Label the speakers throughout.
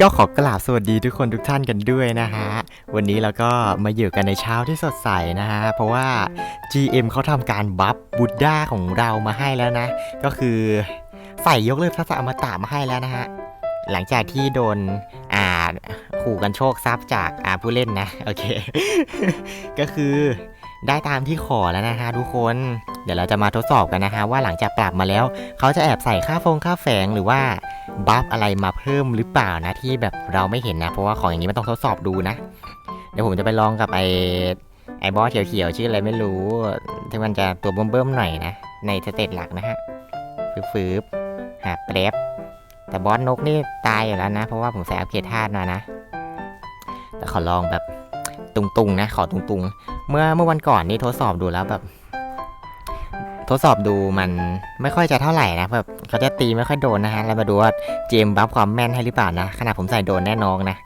Speaker 1: ก็ขอกราบสวัสดีทุกคนทุกท่านกันด้วยนะฮะ วันนี้เราก็มาอยู่กันในเช้าที่สดใสนะฮะ เพราะว่า GM เขาทำการบัฟบูดด้าของเรามาให้แล้วนะ ก็คือใส่ยกเลิกทัศอมตะมาให้แล้วนะฮะ หลังจากที่โดนอ่าขู่กันโชคทรัพย์จากอ่าผู้เล่นนะ โอเค ก็คือได้ตามที่ขอแล้วนะฮะทุกคน เดี๋ยวเราจะมาทดสอบกันนะฮะว่าหลังจากปรับมาแล้ว เขาจะแอบใส่ค่าฟงค่าแฝงหรือว่าบัฟอะไรมาเพิ่มหรือเปล่านะที่แบบเราไม่เห็นนะ เพราะว่าของอย่างนี้มันต้องทดสอบดูนะ เดี๋ยวผมจะไปลองกับไอไอบอสเขียวๆชื่ออะไรไม่รู้ที่มันจะตัวเบิ่มๆหน่อยนะ ในสเตจหลักนะฮะฟืบๆหาแป๊บแต่บอสนกนี่ตายอยู่แล้วนะ เพราะว่าผมใส่อัปเกรดธาตุมานะแต่ขอลองแบบตุงๆนะ ขอตุงๆ เมื่อเมื่อวันก่อนนี่ทดสอบดูแล้วแบบ ทดสอบดูมันไม่ค่อยจะเท่าไหร่นะแบบเขาจะตีไม่ค่อยโดนนะฮะแล้วมาดูว่าเจมบัฟความแม่นให้หรือเปล่านะขนาดผมใส่โดนแน่นอนนะ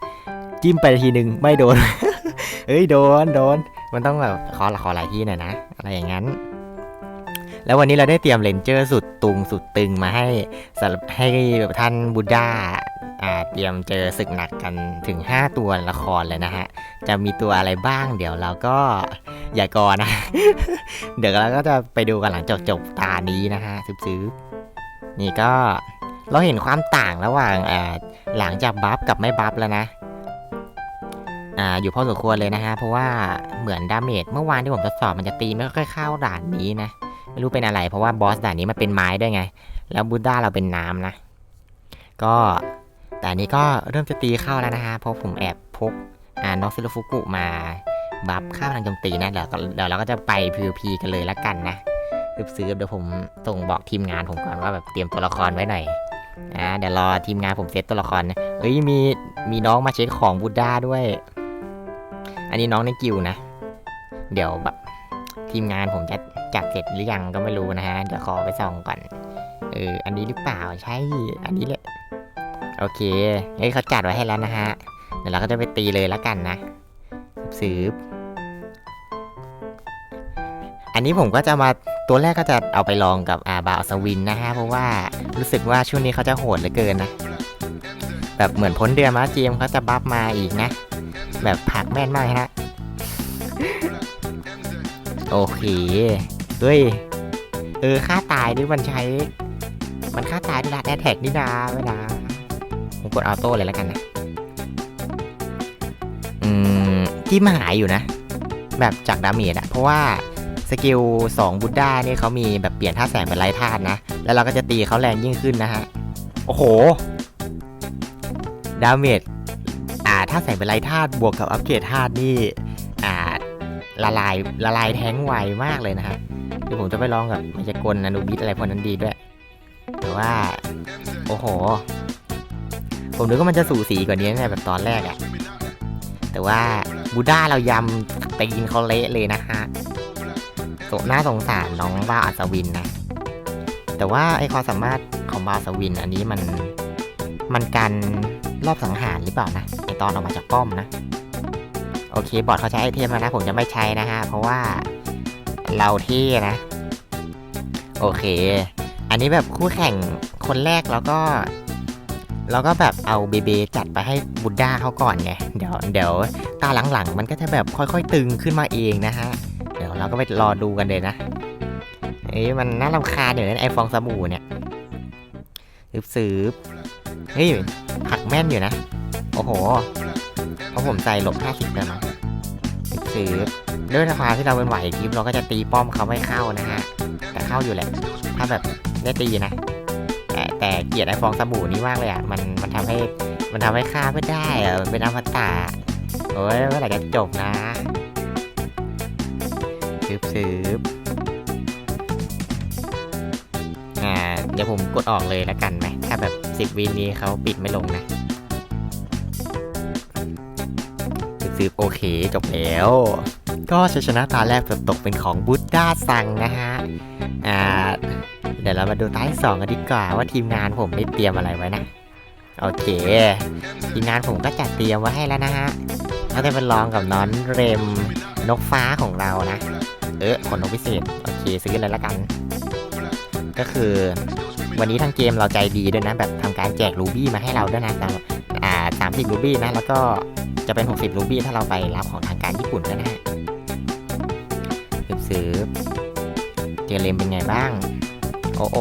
Speaker 1: จิ้มไปทีนึงไม่โดน เอ้ยโดนโดน มันต้องแบบขอขอหลายที่หน่อยนะอะไรอย่างนั้น แล้ววันนี้เราได้เตรียมเลนเจอร์สุดตุงสุดตึงมาให้สำหรับให้แบบท่านบูดาอ่าเตรียมเจอศึกหนักกันถึง 5 ตัวละครเลยนะฮะ จะมีตัวอะไรบ้างเดี๋ยวเราก็ อย่ากอนะ เดี๋ยวเราก็จะไปดูกันหลังจบจบตานี้นะฮะซื้อๆนี่ก็เราเห็นความต่างระหว่างอ่าหลังจากบัฟกับไม่บัฟแล้วนะอ่าอยู่พอสมควรเลยนะฮะ เพราะว่าเหมือนดาเมจเมื่อวานที่ผมทดสอบมันจะตีไม่ค่อยเข้าด่านนี้นะ ไม่รู้เป็นอะไร เพราะว่าบอสด่านนี้มันเป็นไม้ด้วยไง แล้วบูด้าเราเป็นน้ำนะ ก็แต่อันนี้ก็เริ่มจะตีเข้าแล้วนะฮะ เพราะผมแอบพกอ่านอกซิลฟุกุมา บัฟค่าพลังโจมตีนะเดี๋ยวเดี๋ยวเราก็จะไป PVP กันเลยละกันนะซื้อซื้อเดี๋ยวผมส่งบอกทีมงานผมก่อนว่าแบบเตรียมตัวละครไว้หน่อยอ่าเดี๋ยวรอทีมงานผมเซตตัวละครนะเอ้ยมีมีน้องมาเช็คของบูด้าด้วย อันนี้น้องในกิวนะ เดี๋ยวแบบทีมงานผมจะจัดเสร็จหรือยังก็ไม่รู้นะฮะ เดี๋ยวขอไปส่องก่อน เออ อันนี้หรือเปล่า ใช่ อันนี้แหละ โอเคเฮ้ยเขาจัดไว้ให้แล้วนะฮะ เดี๋ยวเราก็จะไปตีเลยแล้วกันนะสืบอั นนี้ผมก็จะมาตัวแรกก็จะเอาไปลองกับอาบาอัศวินนะฮะเพราะว่ารู้สึกว่าช่วงนี้เขาจะโหดเหลือเกินนะ แบบเหมือนพ้นเดือนมาเจมเขาจะบัฟมาอีกนะ แบบผักแม่นมากฮะโอเคเฮ้ยเออค่าตายด้วยมันใช้ มันค่าตายด้วยละแอทแท็กนี่นาไม่นะผมกดออโต้เลยแล้วกันนะอืมที่มาหายอยู่นะ แบบจากดาเมจอะเพราะว่า สกิล2บุดด้านี่เขามีแบบเปลี่ยนท่าแสงเป็นไร้ธาตุนะ แล้วเราก็จะตีเขาแรงยิ่งขึ้นนะฮะ โอ้โห ดาเมจ อ่าถ้าใส่เป็นไร้ธาตุบวกกับอัปเกรดธาตุนี่ อ่า ละลาย ละลายแท้งไวมากเลยนะฮะเดี๋ยวผมจะไปลองกับมายากลนานูบิสอะไรพวกนั้นดีด้วย แต่ว่า โอ้โห ผมนึกว่ามันจะสูสีกว่านี้นะแบบตอนแรกอะแต่ว่าบูด้าเรายำตีนเขาเละเลยนะฮะโส น่าสงสารน้องบ้าอัศวินนะ แต่ว่าไอความสามารถของบาอัศวินอันนี้มันมันกันรอบสังหารหรือเปล่านะไอตอนออกมาจากป้อมนะ โอเค บอทเขาใช้ไอเทมแล้วนะ ผมจะไม่ใช้นะฮะ เพราะว่าเราเท่นะ โอเค อันนี้แบบคู่แข่งคนแรกแล้วก็แล้วก็แบบเอาเบเบจัดไปให้บุดด้าเขาก่อนไง เดี๋ยวเดี๋ยวตาหลังๆ มันก็จะแบบค่อยๆ ตึงขึ้นมาเองนะฮะ เราก็ไปรอดูกันเลยนะเอ้ยมันน่ารำคาญอยู่นะไอฟองสบู่เนี่ยสืบสืบเฮ้ยหักแม่นอยู่นะ โอ้โหเพราะผมใส่ลบ 50เลยมั้งสืบด้วยความที่เราเป็นไหวพริบเราก็จะตีป้อมเขาไม่เข้านะฮะ แต่เข้าอยู่แหละ ถ้าแบบได้ตีนะ แต่แต่เกลียดไอฟองสบู่นี้มากเลยอะ มันมันทำให้มันทำให้ฆ่าไม่ได้อะเป็นอมตะโอ้ยเมื่อไหร่จะจบนะ สืบสืบอ่า เดี๋ยวผมกดออกเลยแล้วกันไหม ถ้าแบบสิบวินนี้เขาปิดไม่ลงนะสืบโอเค จบแล้ว ก็ชัยชนะตาแรกแบบตกเป็นของบุตด้าซังนะฮะ อ่า เดี๋ยวเรามาดูตาที่สองกันดีกว่าว่าทีมงานผมได้เตรียมอะไรไว้นะ โอเค ทีมงานผมก็จัดเตรียมไว้ให้แล้วนะฮะเราจะไปลองกับน้อนเรมนกฟ้าของเรานะ เออขนนกพิเศษ โอเค ซื้อเลยละกัน ก็คือวันนี้ทางเกมเราใจดีด้วยนะ แบบทำการแจกรูบี้มาให้เราด้วยนะสำหรับอ่าสามสิบรูบี้นะ แล้วก็จะเป็น 60รูบี้ถ้าเราไปรับของทางการญี่ปุ่นด้วยนะฮะสืบสืบเจเลมเป็นไงบ้าง โอ้โอ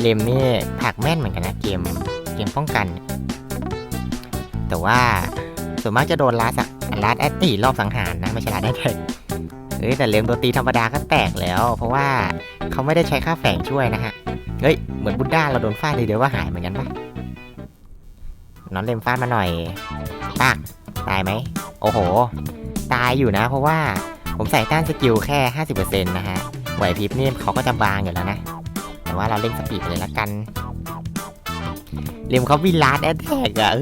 Speaker 1: เลมนี่ผักแม่นเหมือนกันนะเกมเกมป้องกัน แต่ว่าส่วนมากจะโดนลัดอะลัดแอตตีรอบสังหารนะ ไม่ใช่ลัดแอตแทก เอ้ยแต่เลมโดนตีธรรมดาก็แตกแล้ว เพราะว่าเขาไม่ได้ใช้ค่าแฝงช่วยนะฮะ เฮ้ยเหมือนบุดด้าเราโดนฟาดทีเดียวว่าหายเหมือนกันปะน้องเลมฟาดมาหน่อยปักตายไหม โอ้โห ตายอยู่นะ เพราะว่าผมใส่ต้านสกิลแค่ 50%นะฮะไหวพริบนี่เขาก็จะบางอยู่แล้วนะ แต่ว่าเราเล่นสปีดเลยละกันเลมเขาวิลาดแอดแทกอะ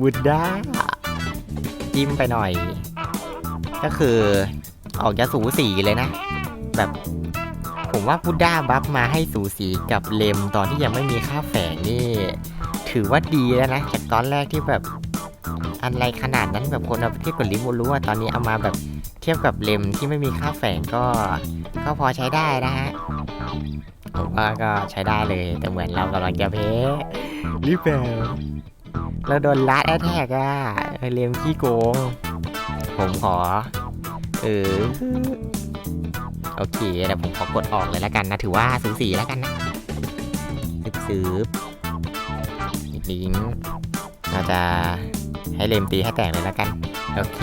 Speaker 1: บุดด้าจิ้มไปหน่อย ก็คือออกจะสูสีเลยนะ แบบ ผมว่าพุดด้าบัฟมาให้สูสีกับเลมตอนที่ยังไม่มีค่าแฝงนี่ ถือว่าดีแล้วนะจากตอนแรกที่แบบอะไรขนาดนั้นแบบคนเอาเทียบกับลิมูรู้ว่าตอนนี้เอามาแบบเทียบกับเลมที่ไม่มีค่าแฝงก็ก็พอใช้ได้นะฮะผมว่าก็ใช้ได้เลยแต่เหมือนเรากำลังจะเพ้รีบแปลเราโดนลัดแอทแทกอะเออเลมขี้โกง ผมขอ เออ โอเคเดี๋ยวผมขอกดออกเลยแล้วกันนะ ถือว่าสูสีแล้วกันนะสืบสืบอีกนิงเราจะให้เลมตีให้แตกเลยแล้วกัน โอเค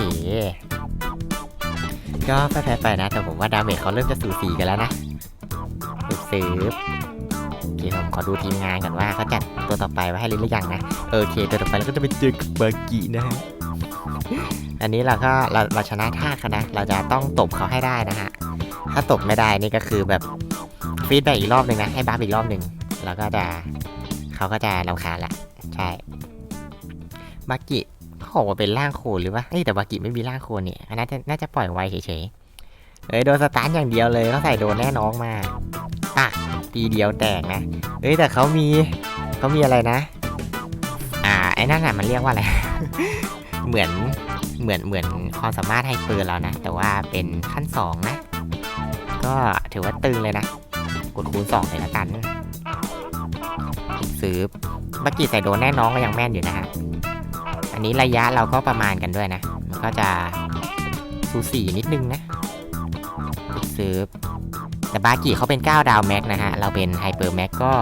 Speaker 1: ก็แพ้ไปนะ แต่ผมว่าดาเมจเขาเริ่มจะสูสีกันแล้วนะสืบสืบโอเคผมขอดูทีมงานก่อนว่าเขาจัดตัวต่อไปไว้ให้หรือยังนะ โอเค ตัวต่อไปเราก็จะไปเจอกับเบอร์กินะฮะ อันนี้เราก็เราเราชนะท่าเขานะ เราจะต้องตบเขาให้ได้นะฮะ ถ้าตบไม่ได้นี่ก็คือแบบฟีดแบ็อีกรอบหนึ่งนะ ให้บัฟอีกรอบหนึ่งแล้วก็จะเขาก็จะรำคาญละ ใช่บากิเขาบอกว่าเป็นร่างโคลนหรือว่าเอ้ยแต่บากิไม่มีร่างโคลนเนี่ยน่าจะน่าจะปล่อยไวเฉยๆเอ้ยโดนสตาร์ทอย่างเดียวเลยเขาใส่โดนแน่น้องมาอะทีเดียวแตกนะ เอ้ยแต่เขามีเขามีอะไรนะ อ่าไอ้นั่นน่ะมันเรียกว่าอะไร เหมือน เหมือนเหมือนความสามารถให้ปืนเรานะ แต่ว่าเป็นขั้นสองนะ ก็ถือว่าตึงเลยนะ กดคูณสองเลยละกันซื้อบักกี้ใส่โดนแน่น้องก็ยังแม่นอยู่นะฮะ อันนี้ระยะเราก็ประมาณกันด้วยนะ มันก็จะสูสีนิดนึงนะซื้อแต่บากิเขาเป็น 9 ดาวแม็กนะฮะ เราเป็นไฮเปอร์แม็กก็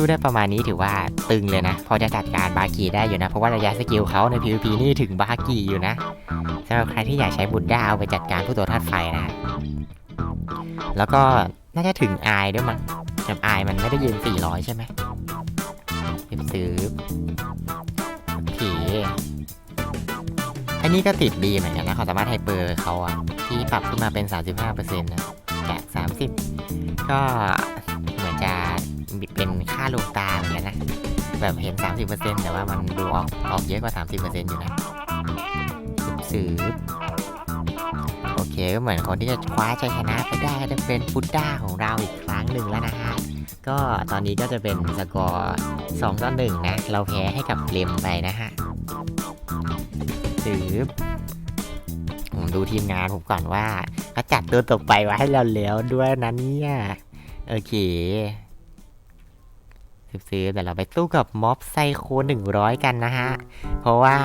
Speaker 1: สู้ได้ประมาณนี้ถือว่าตึงเลยนะ พอจะจัดการบากิได้อยู่นะ เพราะว่าระยะสกิลเขาใน PVP นี่ถึงบากิอยู่นะสำหรับใครที่อยากใช้บุดด้าเอาไปจัดการผู้ตัวธาตุไฟนะฮะแล้วก็น่าจะถึงอายด้วยมั้งแต่อายมันไม่ได้ยืน400 ใช่ไหมเก็บซื้อโอเคอันนี้ก็ติดดีเหมือนกันนะเขาสามารถไฮเปอร์เขาอะที่ปรับขึ้นมาเป็น 35%นะจาก30 ก็ เป็นค่าลงตาเหมือนกันนะ แบบเห็น 30%แต่ว่ามันดูออกออกเยอะกว่า 30%อยู่นะสืบโอเคก็เหมือนคนที่จะคว้าชัยชนะไปได้ก็จะเป็นฟุตด้าของเราอีกครั้งหนึ่งแล้วนะฮะก็ตอนนี้ก็จะเป็นสกอร์2ต่อ1นะ เราแพ้ให้กับเลมไปนะฮะสืบผมดูทีมงานผมก่อนว่าเขาจัดตัวต่อไปไว้ให้เราแล้วด้วยนะเนี่ย โอเค ซื้อๆแต่เราไปสู้กับม็อบไซโค100กันนะฮะ เพราะว่า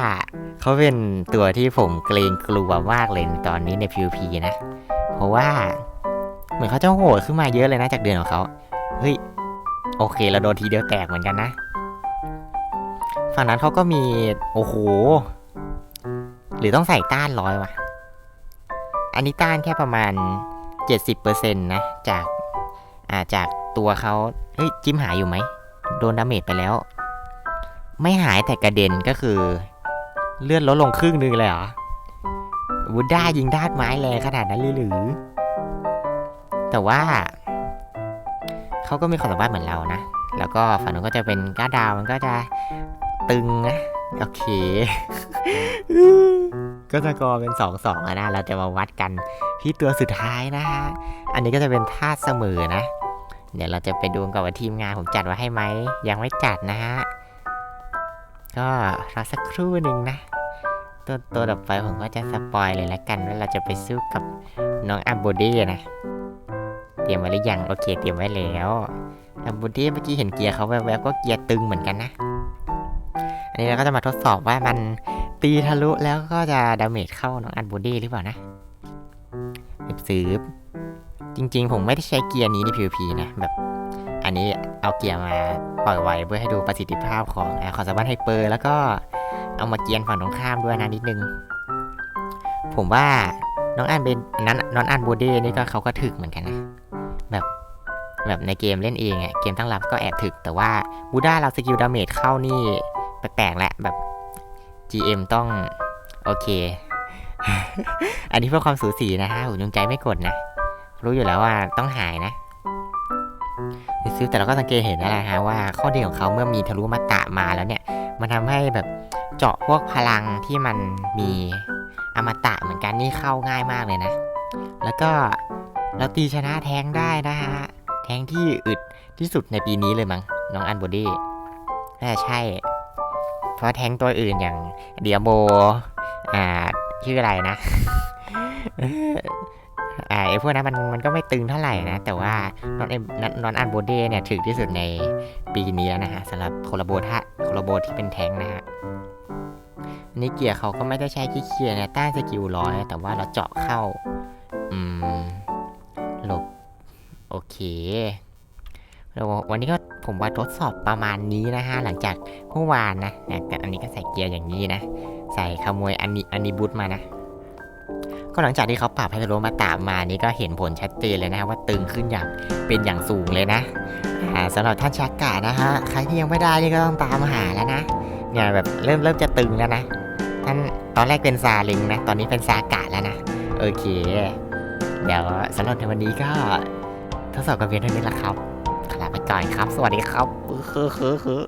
Speaker 1: เขาเป็นตัวที่ผมเกรงกลัวมากเลยตอนนี้ใน PVP นะ เพราะว่า เหมือนเขาจะโหดขึ้นมาเยอะเลยนะจากเดือนของเขา เฮ้ย โอเคเราโดนทีเดียวแตกเหมือนกันนะ ฝั่งนั้นเขาก็มี โอ้โห หรือต้องใส่ต้านร้อยวะ อันนี้ต้านแค่ประมาณ 70%นะ จาก อ่าจากตัวเขาเฮ้ย จิ้มหายอยู่ไหม โดนดาเมจไปแล้ว ไม่หายแต่กระเด็นก็คือ เลื่อนลดลงครึ่งนึงเลยเหรอวูดด้ายิงด้านไม้แรงขนาดนั้นหรือ แต่ว่า เขาก็มีความสามารถเหมือนเรานะ แล้วก็ฝั่งนู้นก็จะเป็นก้าดาวมันก็จะตึงนะ โอเค ก็จะกอเป็นสองสองนะ เราจะมาวัดกันที่ตัวสุดท้ายนะฮะ อันนี้ก็จะเป็นท่าเสมอนะ เดี๋ยวเราจะไปดูกันว่าทีมงานผมจัดไว้ให้ไหม ยังไม่จัดนะฮะ ก็รอสักครู่หนึ่งนะ ตัวตัวต่อไปผมก็จะสปอยเลยละกันว่าเราจะไปสู้กับน้องอัมบเด้นะ เตรียมไว้หรือยัง โอเค เตรียมไว้แล้วอัมบเด้เมื่อกี้เห็นเกียร์เขาแวบๆก็เกียร์ตึงเหมือนกันนะ อันนี้เราก็จะมาทดสอบว่ามันตีทะลุแล้วก็จะดาเมจเข้าน้องอันบูดี้หรือเปล่านะสืบ จริง ๆ ผมไม่ได้ใช้เกียร์นี้ใน PVP นะแบบ อันนี้เอาเกียร์มาปล่อยไว้เพื่อให้ดูประสิทธิภาพของคอร์สบันไฮเปอร์แล้วก็เอามาเกียร์ฝั่งตรงข้ามด้วยนะนิดนึง ผมว่าน้องอันเป็นนั้นน้องอันบูดี้นี่ก็เขาก็ถึกเหมือนกันนะ แบบแบบในเกมเล่นเองอะเกมตั้งรับก็แอบถึก แต่ว่าบูด้าเราสกิลดาเมจเข้านี่แปลกๆแหละแบบ GM ต้อง โอเค อันนี้เพื่อความสูสีนะฮะหุ่นยงใจไม่กดนะ รู้อยู่แล้วว่าต้องหายนะซื้อแต่เราก็สังเกตเห็นนะฮะว่าข้อดีของเขาเมื่อมีทะลุมาตะมาแล้วเนี่ย มันทำให้แบบเจาะพวกพลังที่มันมีอมตะเหมือนกันนี่เข้าง่ายมากเลยนะ แล้วก็เราตีชนะแทงได้นะฮะ แทงที่อึดที่สุดในปีนี้เลยมั้งน้องอันบอดี้น่าจะใช่ เพราะแทงตัวอื่นอย่างเดียโมอ่าชื่ออะไรนะ อ่าไอพวกนั้นมันมันก็ไม่ตึงเท่าไหร่นะ แต่ว่านอนนอนอันโบเดเนี่ยถึกที่สุดในปีนี้แล้วนะฮะสำหรับโคลาโบท่าโคลาโบที่เป็นแทงนะฮะนนี่เกียร์เขาก็ไม่ได้ใช้ขี้เกียร์นะต้านสกิลร้อยแต่ว่าเราเจาะเข้า อืมหลบ โอเคแล้ววันนี้ก็ผมว่าทดสอบประมาณนี้นะฮะหลังจากเมื่อวานนะนะแต่อันนี้ก็ใส่เกียร์อย่างนี้นะ ใส่ขโมยอันนี้อันนี้บูทมานะ ก็หลังจากที่เขาปรับให้ทะลุมาตามมานี่ก็เห็นผลชัดเจนเลยนะฮะว่าตึงขึ้นอย่างเป็นอย่างสูงเลยนะอ่าสำหรับท่านชักกะนะฮะใครที่ยังไม่ได้นี่ก็ต้องตามหาแล้วนะเนี่ยแบบเริ่มเริ่มจะตึงแล้วนะท่านตอนแรกเป็นซาลิงนะตอนนี้เป็นซากะแล้วนะโอเค เดี๋ยวสำหรับในวันนี้ก็ทดสอบกันเพียงเท่านี้ละครับขลาไปก่อนครับ สวัสดีครับคือคือคือ